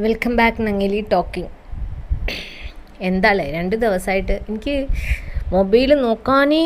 Welcome back നങ്ങലി talking. എന്താല്ലേ രണ്ട് ദിവസമായിട്ട് എനിക്ക് മൊബൈൽ നോക്കാനേ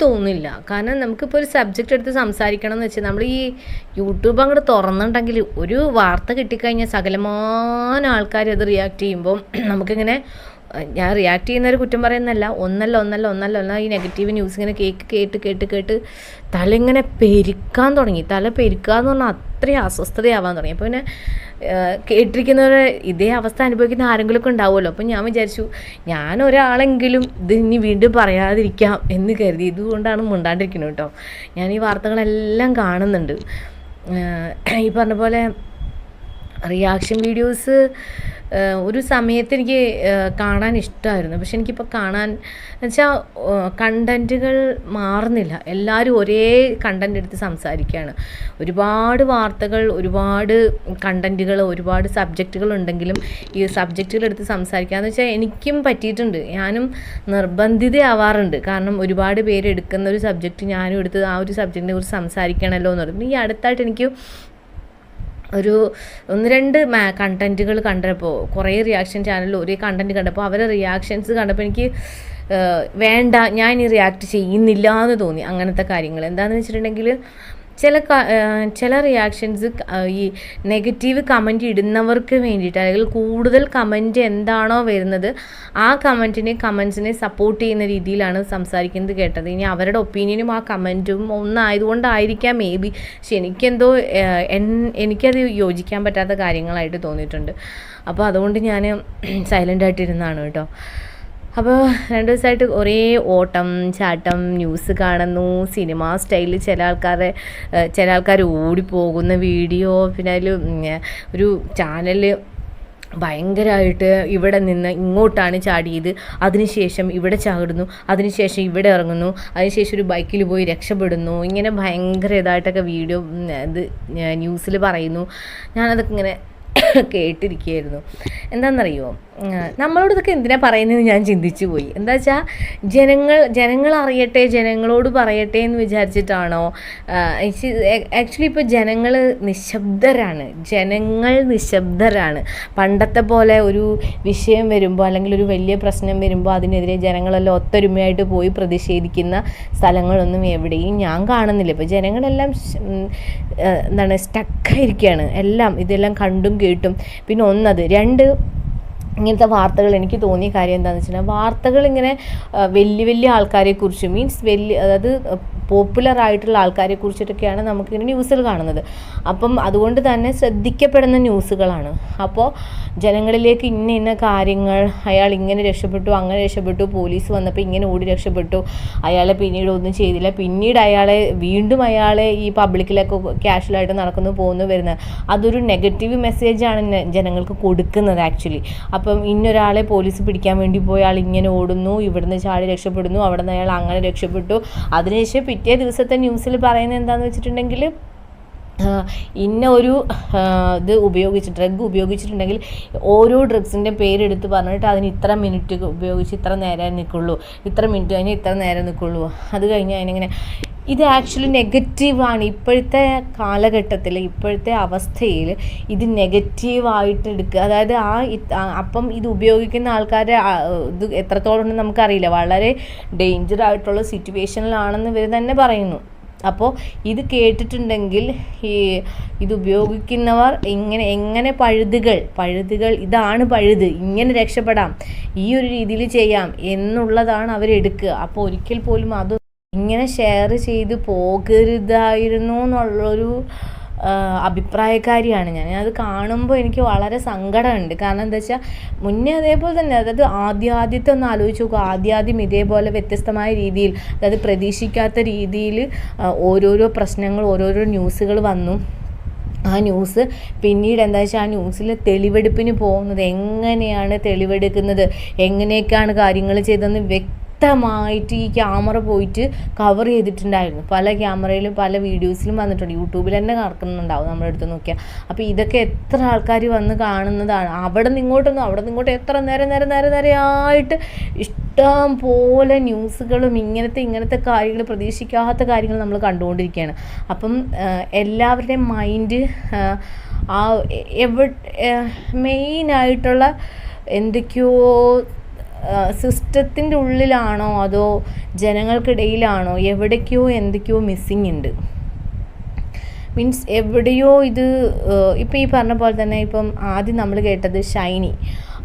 തോന്നില്ല. കാരണം നമുക്കിപ്പോൾ ഒരു സബ്ജക്റ്റ് എടുത്ത് സംസാരിക്കണം എന്ന് വെച്ചാൽ നമ്മൾ ഈ യൂട്യൂബ് അങ്ങോട്ട് തുറന്നിട്ടുണ്ടെങ്കിൽ ഒരു വാർത്ത കിട്ടിക്കഴിഞ്ഞാൽ സകലമാന ആൾക്കാർ അത് റിയാക്ട് ചെയ്യുമ്പോൾ നമുക്കിങ്ങനെ ഞാൻ റിയാക്ട് ചെയ്യുന്നൊരു കുറ്റം പറയുന്നല്ല ഒന്നല്ല ഒന്നല്ല ഒന്നല്ല ഒന്നാ ഈ നെഗറ്റീവ് ന്യൂസ് ഇങ്ങനെ കേക്ക് കേട്ട് കേട്ട് കേട്ട് തല ഇങ്ങനെ പെരുക്കാൻ തുടങ്ങി. തല പെരുക്കാന്ന് പറഞ്ഞാൽ അത്രയും അസ്വസ്ഥതയാവാൻ തുടങ്ങി. അപ്പോൾ പിന്നെ ഏഹ് കേട്ടിരിക്കുന്നവർ ഇതേ അവസ്ഥ അനുഭവിക്കുന്ന ആരെങ്കിലുമൊക്കെ ഉണ്ടാവുമല്ലോ. അപ്പം ഞാൻ വിചാരിച്ചു ഞാൻ ഒരാളെങ്കിലും ഇത് ഇനി വീണ്ടും പറയാതിരിക്കാം എന്ന് കരുതി. ഇതുകൊണ്ടാണ് മുണ്ടാണ്ടിരിക്കുന്നത് കേട്ടോ. ഞാൻ ഈ വാർത്തകളെല്ലാം കാണുന്നുണ്ട്. ഈ പറഞ്ഞ പോലെ റിയാക്ഷൻ വീഡിയോസ് ഒരു സമയത്ത് എനിക്ക് കാണാൻ ഇഷ്ടമായിരുന്നു പക്ഷെ എനിക്കിപ്പോൾ കാണാൻ വെച്ചാൽ കണ്ടന്റുകൾ മാറുന്നില്ല. എല്ലാവരും ഒരേ കണ്ടന്റ് എടുത്ത് സംസാരിക്കുകയാണ് ഒരുപാട് വാർത്തകൾ ഒരുപാട് കണ്ടന്റുകൾ ഒരുപാട് സബ്ജക്റ്റുകൾ ഉണ്ടെങ്കിലും ഈ സബ്ജക്റ്റുകൾ എടുത്ത് സംസാരിക്കുകയെന്ന് വെച്ചാൽ എനിക്കും പറ്റിയിട്ടുണ്ട്. ഞാനും നിർബന്ധിതയാവാറുണ്ട്. കാരണം ഒരുപാട് പേര് എടുക്കുന്ന ഒരു സബ്ജക്റ്റ് ഞാനും എടുത്ത് ആ ഒരു സബ്ജക്റ്റിനെ കുറിച്ച് സംസാരിക്കണമല്ലോ എന്ന് പറഞ്ഞു. ഈ അടുത്തായിട്ട് എനിക്ക് ഒരു ഒന്ന് രണ്ട് മാ കണ്ടന്റുകൾ കണ്ടപ്പോൾ കുറേ റിയാക്ഷൻ ചാനലിൽ ഒരേ കണ്ടന്റ് കണ്ടപ്പോൾ അവരെ റിയാക്ഷൻസ് കണ്ടപ്പോൾ എനിക്ക് വേണ്ട ഞാൻ ഇനി റിയാക്ട് ചെയ്യുന്നില്ല എന്ന് തോന്നി അങ്ങനത്തെ കാര്യങ്ങൾ. എന്താണെന്ന് വെച്ചിട്ടുണ്ടെങ്കിൽ ചില ചില റിയാക്ഷൻസ് ഈ നെഗറ്റീവ് കമന്റ് ഇടുന്നവർക്ക് വേണ്ടിയിട്ട് അല്ലെങ്കിൽ കൂടുതൽ കമന്റ് എന്താണോ വരുന്നത് ആ കമന്റിനെ കമൻസിനെ സപ്പോർട്ട് ചെയ്യുന്ന രീതിയിലാണ് സംസാരിക്കുന്നത് കേട്ടത്. ഇനി അവരുടെ ഒപ്പീനിയനും ആ കമന്റും ഒന്നായതുകൊണ്ടായിരിക്കാം മേ ബി പക്ഷെ എനിക്കെന്തോ എനിക്കത് യോജിക്കാൻ പറ്റാത്ത കാര്യങ്ങളായിട്ട് തോന്നിയിട്ടുണ്ട്. അപ്പോൾ അതുകൊണ്ട് ഞാൻ സൈലന്റ് ആയിട്ടിരുന്നതാണ് കേട്ടോ. അപ്പോൾ രണ്ട് ദിവസമായിട്ട് ഒരേ ഓട്ടം ചാട്ടം ന്യൂസ് കാണുന്നു. സിനിമ സ്റ്റൈലിൽ ചില ആൾക്കാരെ ചില ആൾക്കാർ ഓടിപ്പോകുന്ന വീഡിയോ പിന്നെ അതിൽ ഒരു ചാനൽ ഭയങ്കരമായിട്ട് ഇവിടെ നിന്ന് ഇങ്ങോട്ടാണ് ചാടിയത്. അതിനുശേഷം ഇവിടെ ചാടുന്നു. അതിനുശേഷം ഇവിടെ ഇറങ്ങുന്നു. അതിനുശേഷം ഒരു ബൈക്കിൽ പോയി രക്ഷപ്പെടുന്നു. ഇങ്ങനെ ഭയങ്കര ഇതായിട്ടൊക്കെ വീഡിയോ ഇത് ന്യൂസിൽ പറയുന്നു. ഞാനതൊക്കെ ഇങ്ങനെ കേട്ടിരിക്കുകയായിരുന്നു. എന്താണെന്നറിയോ നമ്മളോട് ഇതൊക്കെ എന്തിനാ പറയുന്നതെന്ന് ഞാൻ ചിന്തിച്ചു പോയി. എന്താ വെച്ചാൽ ജനങ്ങൾ ജനങ്ങൾ അറിയട്ടെ ജനങ്ങളോട് പറയട്ടെ എന്ന് വിചാരിച്ചിട്ടാണോ ആക്ച്വലി ഇപ്പോൾ ജനങ്ങൾ നിശബ്ദരാണ്. ജനങ്ങൾ നിശബ്ദരാണ്. പണ്ടത്തെ പോലെ ഒരു വിഷയം വരുമ്പോൾ അല്ലെങ്കിൽ ഒരു വലിയ പ്രശ്നം വരുമ്പോൾ അതിനെതിരെ ജനങ്ങളെല്ലാം ഒത്തൊരുമയായിട്ട് പോയി പ്രതിഷേധിക്കുന്ന സ്ഥലങ്ങളൊന്നും എവിടെയും ഞാൻ കാണുന്നില്ല. ഇപ്പോൾ ജനങ്ങളെല്ലാം എന്താണ് സ്റ്റക്കായിരിക്കുകയാണ് എല്ലാം ഇതെല്ലാം കണ്ടും കേട്ടും. പിന്നെ ഒന്നത് രണ്ട് ഇങ്ങനത്തെ വാർത്തകൾ എനിക്ക് തോന്നിയ കാര്യം എന്താണെന്ന് വെച്ചിട്ടുണ്ടെങ്കിൽ വാർത്തകൾ ഇങ്ങനെ വലിയ വലിയ ആൾക്കാരെ കുറിച്ച് മീൻസ് വലിയ അതായത് പോപ്പുലർ ആയിട്ടുള്ള ആൾക്കാരെ കുറിച്ചിട്ടൊക്കെയാണ് നമുക്കിങ്ങനെ ന്യൂസിൽ കാണുന്നത്. അപ്പം അതുകൊണ്ട് തന്നെ ശ്രദ്ധിക്കപ്പെടുന്ന ന്യൂസുകളാണ് അപ്പോൾ ജനങ്ങളിലേക്ക് ഇന്ന ഇന്ന കാര്യങ്ങൾ അയാൾ ഇങ്ങനെ രക്ഷപ്പെട്ടു അങ്ങനെ രക്ഷപ്പെട്ടു പോലീസ് വന്നപ്പോൾ ഇങ്ങനെ ഓടി രക്ഷപ്പെട്ടു അയാളെ പിന്നീട് ഒന്നും ചെയ്തില്ല പിന്നീട് അയാളെ വീണ്ടും അയാളെ ഈ പബ്ലിക്കിലൊക്കെ ക്യാഷ്വലായിട്ട് നടക്കുന്നു പോകുന്നു വരുന്നത്. അതൊരു നെഗറ്റീവ് മെസ്സേജാണ് ജനങ്ങൾക്ക് കൊടുക്കുന്നത് ആക്ച്വലി അപ്പം ഇന്നൊരാളെ പോലീസ് പിടിക്കാൻ വേണ്ടി പോയി അയാൾ ഇങ്ങനെ ഓടുന്നു ഇവിടുന്ന് ചാടി രക്ഷപ്പെടുന്നു അവിടെ നിന്ന് അയാൾ അങ്ങനെ രക്ഷപ്പെട്ടു. അതിനുശേഷം പിറ്റേ ദിവസത്തെ ന്യൂസിൽ പറയുന്നത് എന്താണെന്ന് വെച്ചിട്ടുണ്ടെങ്കിൽ ഇന്ന ഒരു ഇത് ഉപയോഗിച്ച് ഡ്രഗ് ഉപയോഗിച്ചിട്ടുണ്ടെങ്കിൽ ഓരോ ഡ്രഗ്സിന്റെ പേരെടുത്ത് പറഞ്ഞിട്ട് അതിന് ഇത്ര മിനിറ്റ് ഉപയോഗിച്ച് ഇത്ര നേരം നിൽക്കുള്ളൂ ഇത്ര മിനിറ്റ് കഴിഞ്ഞാൽ ഇത്ര നേരം നിൽക്കുള്ളൂ. അത് കഴിഞ്ഞ് അതിനിങ്ങനെ ഇത് ആക്ച്വലി നെഗറ്റീവാണ് ഇപ്പോഴത്തെ കാലഘട്ടത്തിൽ ഇപ്പോഴത്തെ അവസ്ഥയിൽ ഇത് നെഗറ്റീവായിട്ട് എടുക്കുക അതായത് ആ അപ്പം ഇത് ഉപയോഗിക്കുന്ന ആൾക്കാരെ ഇത് എത്രത്തോളം ഉണ്ടെന്ന് നമുക്കറിയില്ല. വളരെ ഡേഞ്ചർ ആയിട്ടുള്ള സിറ്റുവേഷനിലാണെന്ന് ഇവർ തന്നെ പറയുന്നു. അപ്പോൾ ഇത് കേട്ടിട്ടുണ്ടെങ്കിൽ ഈ ഇത് ഉപയോഗിക്കുന്നവർ എങ്ങനെ എങ്ങനെ പഴുതുകൾ പഴുതുകൾ ഇതാണ് പഴുത് ഇങ്ങനെ രക്ഷപ്പെടാം ഈ ഒരു രീതിയിൽ ചെയ്യാം എന്നുള്ളതാണ് അവരെടുക്കുക അപ്പോൾ ഒരിക്കൽ പോലും അത് ഇങ്ങനെ ഷെയർ ചെയ്ത് പോകരുതായിരുന്നു എന്നുള്ളൊരു അഭിപ്രായക്കാരിയാണ് ഞാൻ. അത് കാണുമ്പോൾ എനിക്ക് വളരെ സങ്കടമുണ്ട്. കാരണം എന്താ വെച്ചാൽ മുന്നേ അതേപോലെ തന്നെ അതായത് ആദ്യാദ്യത്തെ ഒന്ന് ആലോചിച്ച് നോക്കുക ആദ്യാദ്യം ഇതേപോലെ വ്യത്യസ്തമായ രീതിയിൽ അതായത് പ്രതീക്ഷിക്കാത്ത രീതിയിൽ ഓരോരോ പ്രശ്നങ്ങൾ ഓരോരോ ന്യൂസുകൾ വന്നു. ആ ന്യൂസ് പിന്നീട് എന്താ വെച്ചാൽ ആ ന്യൂസിൽ തെളിവെടുപ്പിന് പോകുന്നത് എങ്ങനെയാണ് തെളിവെടുക്കുന്നത്? എങ്ങനെയൊക്കെയാണ് കാര്യങ്ങൾ ചെയ്തതെന്ന് വ്യക്തമായിട്ട് ഈ ക്യാമറ പോയിട്ട് കവർ ചെയ്തിട്ടുണ്ടായിരുന്നു. പല ക്യാമറയിലും പല വീഡിയോസിലും വന്നിട്ടുണ്ട്. യൂട്യൂബിൽ തന്നെ കറക്കുന്നുണ്ടാവും നമ്മുടെ അടുത്ത് നോക്കിയാൽ അപ്പോൾ ഇതൊക്കെ എത്ര ആൾക്കാർ വന്ന് കാണുന്നതാണ്. അവിടെ നിന്ന് ഇങ്ങോട്ടൊന്നും അവിടെ നിന്ന് ഇങ്ങോട്ട് എത്ര നേരം നേരം നേരം നേരമായിട്ട് ഇഷ്ടം പോലെ ന്യൂസുകളും ഇങ്ങനത്തെ ഇങ്ങനത്തെ കാര്യങ്ങൾ പ്രതീക്ഷിക്കാത്ത കാര്യങ്ങൾ നമ്മൾ കണ്ടുകൊണ്ടിരിക്കുകയാണ്. അപ്പം എല്ലാവരുടെയും മൈൻഡ് ആ എവിടെ മെയിനായിട്ടുള്ള എന്തൊക്കെയോ സിസ്റ്റത്തിന്റെ ഉള്ളിലാണോ അതോ ജനങ്ങൾക്കിടയിലാണോ എവിടേക്കോ എന്തൊക്കെയോ മിസ്സിങ് ഉണ്ട്. മീൻസ് എവിടെയോ ഇത് ഇപ്പം ഈ പറഞ്ഞ പോലെ തന്നെ ഇപ്പം ആദ്യം നമ്മൾ കേട്ടത് ഷൈനി.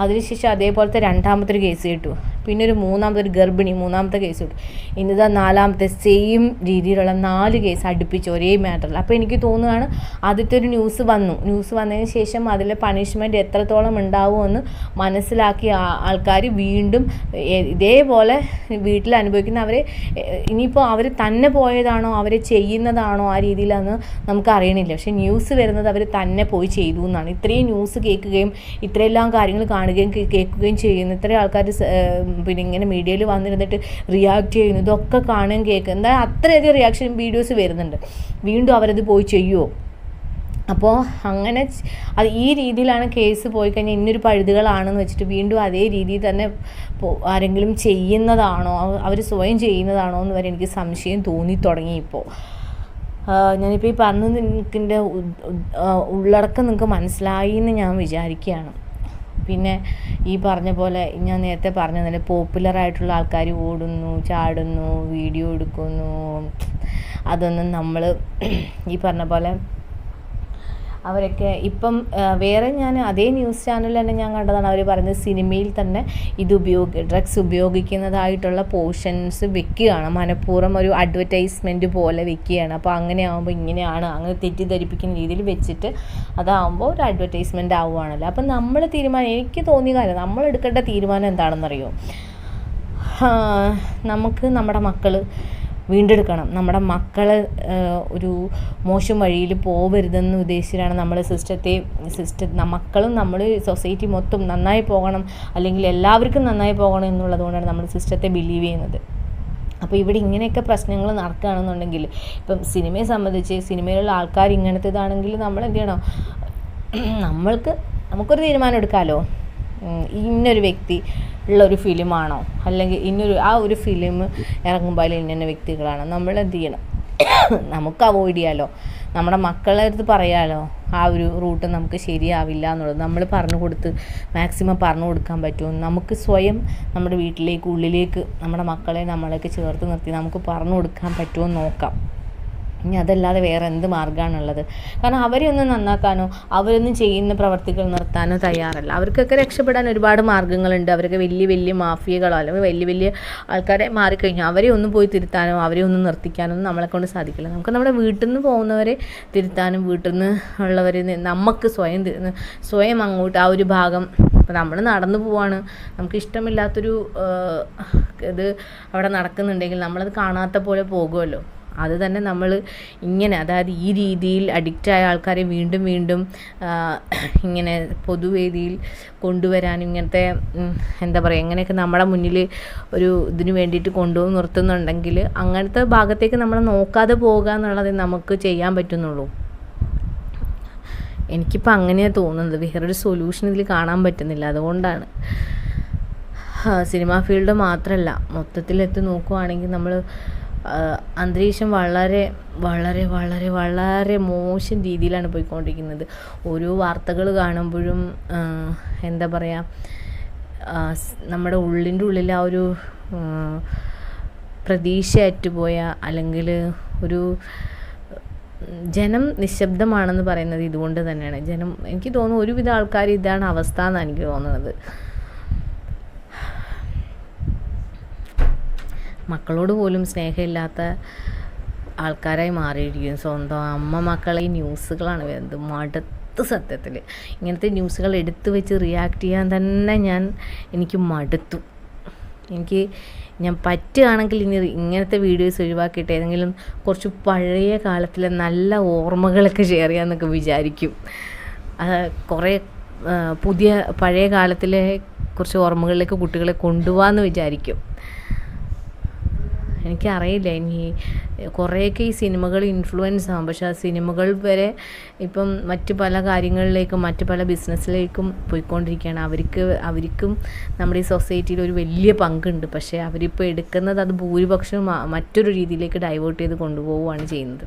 അതിനുശേഷം അതേപോലത്തെ രണ്ടാമത്തെ ഒരു കേസ് കിട്ടു. പിന്നെ ഒരു മൂന്നാമത്തെ ഒരു ഗർഭിണി മൂന്നാമത്തെ കേസ് കിട്ടും ഇന്നിതാ നാലാമത്തെ സെയിം രീതിയിലുള്ള നാല് കേസ് അടുപ്പിച്ച് ഒരേ മാറ്ററിൽ അപ്പോൾ എനിക്ക് തോന്നുകയാണ് ആദ്യത്തെ ഒരു ന്യൂസ് വന്നു. ന്യൂസ് വന്നതിന് ശേഷം അതിലെ പണിഷ്മെന്റ് എത്രത്തോളം ഉണ്ടാവുമെന്ന് മനസ്സിലാക്കിയ ആൾക്കാർ വീണ്ടും ഇതേപോലെ വീട്ടിൽ അനുഭവിക്കുന്ന അവരെ ഇനിയിപ്പോൾ അവർ തന്നെ പോയതാണോ അവരെ ചെയ്യുന്നതാണോ ആ രീതിയിലാണെന്ന് നമുക്ക് അറിയണില്ല. പക്ഷേ ന്യൂസ് വരുന്നത് അവർ തന്നെ പോയി ചെയ്തു എന്നാണ്. ഇത്രയും ന്യൂസ് കേൾക്കുകയും ഇത്രയെല്ലാം കാര്യങ്ങൾ കാണുകയും കേൾക്കുകയും ചെയ്യുന്ന ഇത്രയും ആൾക്കാർ പിന്നെ ഇങ്ങനെ മീഡിയയിൽ വന്നിരുന്നിട്ട് റിയാക്ട് ചെയ്യുന്നു. ഇതൊക്കെ കാണുകയും കേൾക്കുക എന്താ അത്രയധികം റിയാക്ഷൻ വീഡിയോസ് വരുന്നുണ്ട്. വീണ്ടും അവരത് പോയി ചെയ്യുമോ അപ്പോൾ അങ്ങനെ അത് ഈ രീതിയിലാണ് കേസ് പോയി കഴിഞ്ഞാൽ ഇന്നൊരു പഴുതുകളാണെന്ന് വെച്ചിട്ട് വീണ്ടും അതേ രീതിയിൽ തന്നെ ആരെങ്കിലും ചെയ്യുന്നതാണോ? അവർ സ്വയം ചെയ്യുന്നതാണോ എന്ന് വരെ എനിക്ക് സംശയം തോന്നി തുടങ്ങി ഇപ്പോൾ ഞാനിപ്പോൾ ഈ പറഞ്ഞു നിങ്ങൾക്കിന്റെ ഉള്ളടക്കം നിങ്ങൾക്ക് മനസ്സിലായി എന്ന് ഞാൻ വിചാരിക്കുകയാണ്. പിന്നെ ഈ പറഞ്ഞ പോലെ ഞാൻ നേരത്തെ പറഞ്ഞ പോപ്പുലറായിട്ടുള്ള ആൾക്കാർ ഓടുന്നു ചാടുന്നു വീഡിയോ എടുക്കുന്നു. അതൊന്നും നമ്മൾ ഈ പറഞ്ഞ പോലെ അവരൊക്കെ ഇപ്പം വേറെ ഞാൻ അതേ ന്യൂസ് ചാനലിൽ തന്നെ ഞാൻ കണ്ടതാണ്. അവർ പറയുന്നത് സിനിമയിൽ തന്നെ ഇത് ഉപയോഗി ഡ്രഗ്സ് ഉപയോഗിക്കുന്നതായിട്ടുള്ള പോർഷൻസ് വെക്കുകയാണ്. മനഃപൂർവം ഒരു അഡ്വർടൈസ്മെന്റ് പോലെ വെക്കുകയാണ്. അപ്പോൾ അങ്ങനെ ആകുമ്പോൾ ഇങ്ങനെയാണ് അങ്ങനെ തെറ്റിദ്ധരിപ്പിക്കുന്ന രീതിയിൽ വെച്ചിട്ട് അതാവുമ്പോൾ ഒരു അഡ്വർടൈസ്മെന്റ് ആവുകയാണല്ലോ. അപ്പം നമ്മൾ തീരുമാനം എനിക്ക് തോന്നിയ കാര്യം നമ്മൾ എടുക്കേണ്ട തീരുമാനം എന്താണെന്നറിയോ? നമുക്ക് നമ്മുടെ മക്കൾ വീണ്ടെടുക്കണം. നമ്മുടെ മക്കൾ ഒരു മോശം വഴിയിൽ പോകരുതെന്ന് ഉദ്ദേശിച്ചിട്ടാണ് നമ്മൾ സിസ്റ്റത്തെ സിസ്റ്റ മക്കളും നമ്മൾ സൊസൈറ്റി മൊത്തം നന്നായി പോകണം അല്ലെങ്കിൽ എല്ലാവർക്കും നന്നായി പോകണം എന്നുള്ളതുകൊണ്ടാണ് നമ്മൾ സിസ്റ്റത്തെ ബിലീവ് ചെയ്യുന്നത്. അപ്പോൾ ഇവിടെ ഇങ്ങനെയൊക്കെ പ്രശ്നങ്ങൾ നടക്കുകയാണെന്നുണ്ടെങ്കിൽ ഇപ്പം സിനിമയെ സംബന്ധിച്ച് സിനിമയിലുള്ള ആൾക്കാർ ഇങ്ങനത്തേതാണെങ്കിൽ നമ്മൾ എന്ത് ചെയ്യണം? നമ്മൾക്ക് നമുക്കൊരു തീരുമാനം എടുക്കാമല്ലോ ഇന്നൊരു വ്യക്തി ഉള്ള ഒരു ഫിലിമാണോ? അല്ലെങ്കിൽ ഇന്നൊരു ആ ഒരു ഫിലിം ഇറങ്ങുമ്പോൾ അതിൽ ഇന്ന വ്യക്തികളാണ്. നമ്മൾ എന്ത് ചെയ്യണം? നമുക്ക് അവോയ്ഡ് ചെയ്യാലോ? നമ്മുടെ മക്കളെ അടുത്ത് പറയാമല്ലോ ആ ഒരു റൂട്ട് നമുക്ക് ശരിയാവില്ല എന്നുള്ളത്. നമ്മൾ പറഞ്ഞു കൊടുത്ത് മാക്സിമം പറഞ്ഞു കൊടുക്കാൻ പറ്റുമോ? നമുക്ക് സ്വയം നമ്മുടെ വീട്ടിലേക്ക് ഉള്ളിലേക്ക് നമ്മുടെ മക്കളെ നമ്മളൊക്കെ ചേർത്ത് നിർത്തി നമുക്ക് പറഞ്ഞു കൊടുക്കാൻ പറ്റുമോ നോക്കാം. ഇനി അതല്ലാതെ വേറെ എന്ത് മാർഗമാണുള്ളത്? കാരണം അവരെ നന്നാക്കാനോ അവരൊന്നും ചെയ്യുന്ന പ്രവർത്തികൾ നിർത്താനോ തയ്യാറല്ല. അവർക്കൊക്കെ രക്ഷപ്പെടാൻ ഒരുപാട് മാർഗങ്ങളുണ്ട്. അവരൊക്കെ വലിയ വലിയ മാഫിയകളോ അല്ലെങ്കിൽ വലിയ വലിയ ആൾക്കാരെ മാറിക്കഴിഞ്ഞാൽ അവരെ ഒന്നും പോയി തിരുത്താനോ അവരെ ഒന്നും നിർത്തിക്കാനോ ഒന്നും നമ്മളെ കൊണ്ട് സാധിക്കില്ല. നമുക്ക് നമ്മുടെ വീട്ടിൽ നിന്ന് പോകുന്നവരെ തിരുത്താനും വീട്ടിൽ നിന്ന് ഉള്ളവരെ നമുക്ക് സ്വയം സ്വയം അങ്ങോട്ട് ആ ഒരു ഭാഗം ഇപ്പോൾ നമ്മൾ നടന്നു പോവാണ്. നമുക്ക് ഇഷ്ടമില്ലാത്തൊരു ഇത് അവിടെ നടക്കുന്നുണ്ടെങ്കിൽ നമ്മളത് കാണാത്ത പോലെ പോകുമല്ലോ അത് തന്നെ നമ്മൾ ഇങ്ങനെ അതായത് ഈ രീതിയിൽ അഡിക്റ്റായ ആൾക്കാരെ വീണ്ടും വീണ്ടും ഇങ്ങനെ പൊതുവേദിയിൽ കൊണ്ടുവരാൻ ഇങ്ങനത്തെ എന്താ പറയുക ഇങ്ങനെയൊക്കെ നമ്മുടെ മുന്നിൽ ഒരു ഇതിന് വേണ്ടിയിട്ട് കൊണ്ടുപോയി നിർത്തുന്നുണ്ടെങ്കിൽ അങ്ങനത്തെ ഭാഗത്തേക്ക് നമ്മൾ നോക്കാതെ പോകുക എന്നുള്ളത് നമുക്ക് ചെയ്യാൻ പറ്റുന്നുള്ളൂ. എനിക്കിപ്പോൾ അങ്ങനെയാണ് തോന്നുന്നത്. വേറൊരു സൊല്യൂഷൻ ഇതിൽ കാണാൻ പറ്റുന്നില്ല. അതുകൊണ്ടാണ്. സിനിമാ ഫീൽഡ് മാത്രമല്ല മൊത്തത്തിലെത്തി നോക്കുവാണെങ്കിൽ നമ്മൾ അന്തരീക്ഷം വളരെ വളരെ വളരെ വളരെ മോശം രീതിയിലാണ് പോയിക്കൊണ്ടിരിക്കുന്നത്. ഓരോ വാർത്തകൾ കാണുമ്പോഴും എന്താ പറയുക നമ്മുടെ ഉള്ളിന്റെ ഉള്ളിൽ ആ ഒരു പ്രതീക്ഷ അറ്റുപോയ അല്ലെങ്കിൽ ഒരു ജനം നിശബ്ദമാണെന്ന് പറയുന്നത് ഇതുകൊണ്ട് തന്നെയാണ്. ജനം എനിക്ക് തോന്നുന്നു ഒരുവിധ ആൾക്കാർ ഇതാണ് അവസ്ഥ എന്നാണ് എനിക്ക് തോന്നുന്നത്. മക്കളോട് പോലും സ്നേഹമില്ലാത്ത ആൾക്കാരായി മാറിയിരിക്കും സ്വന്തം അമ്മ മക്കളെ ഈ ന്യൂസുകളാണ് വരുന്നത്. മടുത്ത് സത്യത്തിൽ ഇങ്ങനത്തെ ന്യൂസുകൾ എടുത്തു വെച്ച് റിയാക്ട് ചെയ്യാൻ തന്നെ ഞാൻ എനിക്ക് മടുത്തു. എനിക്ക് ഞാൻ പറ്റുകയാണെങ്കിൽ ഇനി ഇങ്ങനത്തെ വീഡിയോസ് ഒഴിവാക്കിയിട്ട് ഏതെങ്കിലും കുറച്ച് പഴയ കാലത്തിലെ നല്ല ഓർമ്മകളൊക്കെ ഷെയർ ചെയ്യാമെന്നൊക്കെ വിചാരിക്കും. കുറേ പുതിയ പഴയ കാലത്തിലെ കുറച്ച് ഓർമ്മകളിലേക്ക് കുട്ടികളെ കൊണ്ടുപോകാമെന്ന് വിചാരിക്കും. എനിക്കറിയില്ല. ഇനി കുറേയൊക്കെ ഈ സിനിമകൾ ഇൻഫ്ലുവൻസ് ആകും പക്ഷേ ആ സിനിമകൾ വരെ ഇപ്പം മറ്റ് പല കാര്യങ്ങളിലേക്കും മറ്റ് പല ബിസിനസ്സിലേക്കും പോയിക്കൊണ്ടിരിക്കുകയാണ്. അവർക്ക് അവർക്കും നമ്മുടെ ഈ സൊസൈറ്റിയിൽ ഒരു വലിയ പങ്കുണ്ട്. പക്ഷേ അവരിപ്പോൾ എടുക്കുന്നത് അത് ഭൂരിപക്ഷം മറ്റൊരു രീതിയിലേക്ക് ഡൈവേർട്ട് ചെയ്ത് കൊണ്ടുപോവുകയാണ് ചെയ്യുന്നത്.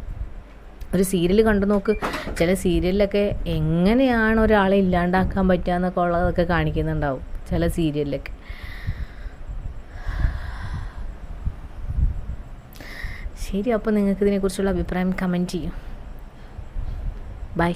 ഒരു സീരിയൽ കണ്ടു നോക്ക്. ചില സീരിയലിലൊക്കെ എങ്ങനെയാണ് ഒരാളെ ഇല്ലാണ്ടാക്കാൻ പറ്റുക എന്നൊക്കെ ഉള്ളതൊക്കെ കാണിക്കുന്നുണ്ടാവും. ചില സീരിയലിലൊക്കെ ശരി അപ്പോൾ നിങ്ങൾക്ക് ഇതിനെക്കുറിച്ചുള്ള അഭിപ്രായം കമന്റ് ചെയ്യും. ബൈ